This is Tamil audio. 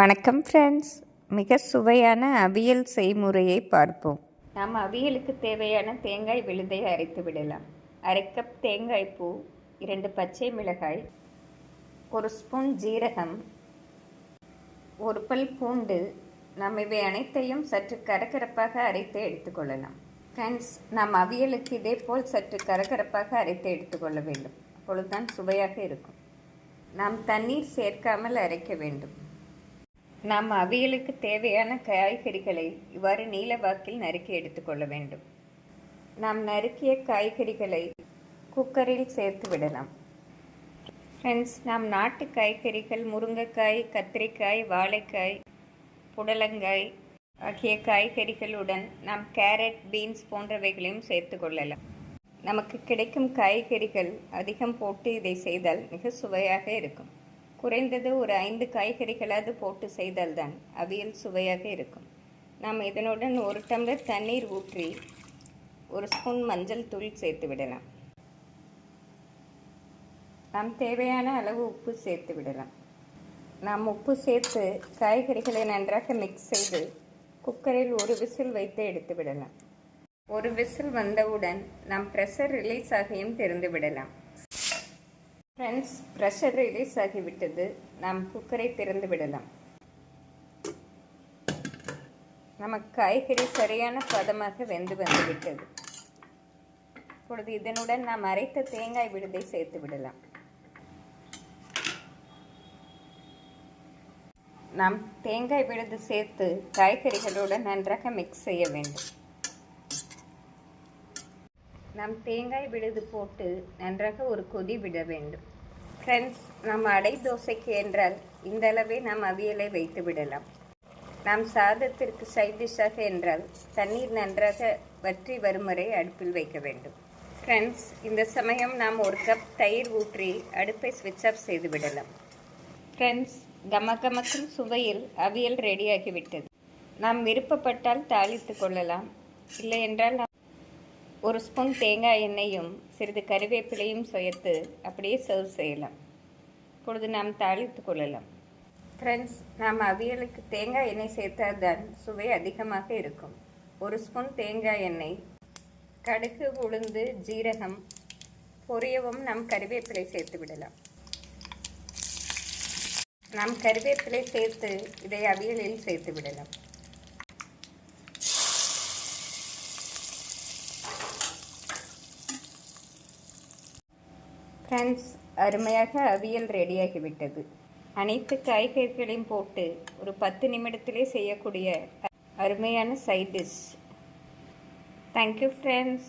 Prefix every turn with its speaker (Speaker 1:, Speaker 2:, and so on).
Speaker 1: வணக்கம் ஃப்ரெண்ட்ஸ் மிக சுவையான அவியல் செய்முறையை பார்ப்போம். நாம் அவியலுக்கு தேவையான தேங்காய் விழுதை அரைத்து விடலாம். அரை கப் தேங்காய் பூ இரண்டு பச்சை மிளகாய் ஒரு ஸ்பூன் ஜீரகம் ஒரு பல் பூண்டு. நாம் இவை அனைத்தையும் சற்று கரகரப்பாக அரைத்து எடுத்துக்கொள்ளலாம் ஃப்ரெண்ட்ஸ் நாம் அவியலுக்கு இதே போல் சற்று கரகரப்பாக அரைத்து எடுத்துக்கொள்ள வேண்டும். அப்பொழுதுதான் சுவையாக இருக்கும். நாம் தண்ணீர் சேர்க்காமல் அரைக்க வேண்டும். நாம் அவியலுக்கு தேவையான காய்கறிகளை இவ்வாறு நீலவாக்கில் நறுக்கி எடுத்துக்கொள்ள வேண்டும். நாம் நறுக்கிய காய்கறிகளை குக்கரில் சேர்த்து விடலாம். ஃப்ரெண்ட்ஸ் நாம் நாட்டு காய்கறிகள் முருங்கைக்காய் கத்திரிக்காய் வாழைக்காய் புடலங்காய் ஆகிய காய்கறிகளுடன் நாம் கேரட் பீன்ஸ் போன்றவைகளையும் சேர்த்து கொள்ளலாம். நமக்கு கிடைக்கும் காய்கறிகள் அதிகம் போட்டு இதை செய்தால் மிக சுவையாக இருக்கும். குறைந்தது ஒரு ஐந்து காய்கறிகளாவது போட்டு செய்தால்தான் அவியல் சுவையாக இருக்கும். நாம் இதனுடன் ஒரு டம்ளர் தண்ணீர் ஊற்றி ஒரு ஸ்பூன் மஞ்சள் தூள் சேர்த்து விடலாம். நாம் தேவையான அளவு உப்பு சேர்த்து விடலாம். நாம் உப்பு சேர்த்து காய்கறிகளை நன்றாக மிக்ஸ் செய்து குக்கரில் ஒரு விசில் வைத்து எடுத்து விடலாம். ஒரு விசில் வந்தவுடன் நாம் ப்ரெஷர் ரிலீஸ் ஆகியும் திறந்து விடலாம். ஃப்ரெண்ட்ஸ் ப்ரெஷர் ரிலீஸ் ஆகிவிட்டது. நாம் குக்கரை திறந்து விடலாம். நமக்கு காய்கறி சரியான பதமாக வெந்து வந்துவிட்டது. இப்பொழுது இதனுடன் நாம் அரைத்த தேங்காய் விடுதை சேர்த்து விடலாம். நாம் தேங்காய் விழுது சேர்த்து காய்கறிகளுடன் நன்றாக மிக்ஸ் செய்ய வேண்டும். நாம் தேங்காய் விழுது போட்டு நன்றாக ஒரு கொதி விட வேண்டும். ஃப்ரெண்ட்ஸ் நம் அடை தோசைக்கு என்றால் இந்தளவே நாம் அவியலை வைத்து விடலாம். நாம் சாதத்திற்கு சைட் டிஷ்ஷாக என்றால் தண்ணீர் நன்றாக வற்றி வரும் வரை அடுப்பில் வைக்க வேண்டும். ஃப்ரெண்ட்ஸ் இந்த சமயம் நாம் ஒரு கப் தயிர் ஊற்றி அடுப்பை ஸ்விட்ச் ஆஃப் செய்து விடலாம். ஃப்ரெண்ட்ஸ் கமகமக்கும் சுவையில் அவியல் ரெடியாகிவிட்டது நாம் விருப்பப்பட்டால் தாளித்து கொள்ளலாம். இல்லை என்றால் ஒரு ஸ்பூன் தேங்காய் எண்ணெயும் சிறிது கறிவேப்பிலையும் சேர்த்து அப்படியே சர்வ் செய்யலாம். இப்பொழுது நாம் தாளித்து கொள்ளலாம். ஃப்ரெண்ட்ஸ் நாம் அவியலுக்கு தேங்காய் எண்ணெய் சேர்த்தால் தான் சுவை அதிகமாக இருக்கும். ஒரு ஸ்பூன் தேங்காய் எண்ணெய் கடுகு உளுந்து ஜீரகம் பொரியவும் நாம் கறிவேப்பிலை சேர்த்து விடலாம். நாம் கறிவேப்பிலை சேர்த்து இதை அவியலில் சேர்த்து விடலாம். ஃப்ரெண்ட்ஸ் அருமையாக அவியல் ரெடியாகிவிட்டது அனைத்து காய்கறிகளையும் போட்டு ஒரு பத்து நிமிடத்திலே செய்யக்கூடிய அருமையான சைட் டிஷ் தேங்க்யூ ஃப்ரெண்ட்ஸ்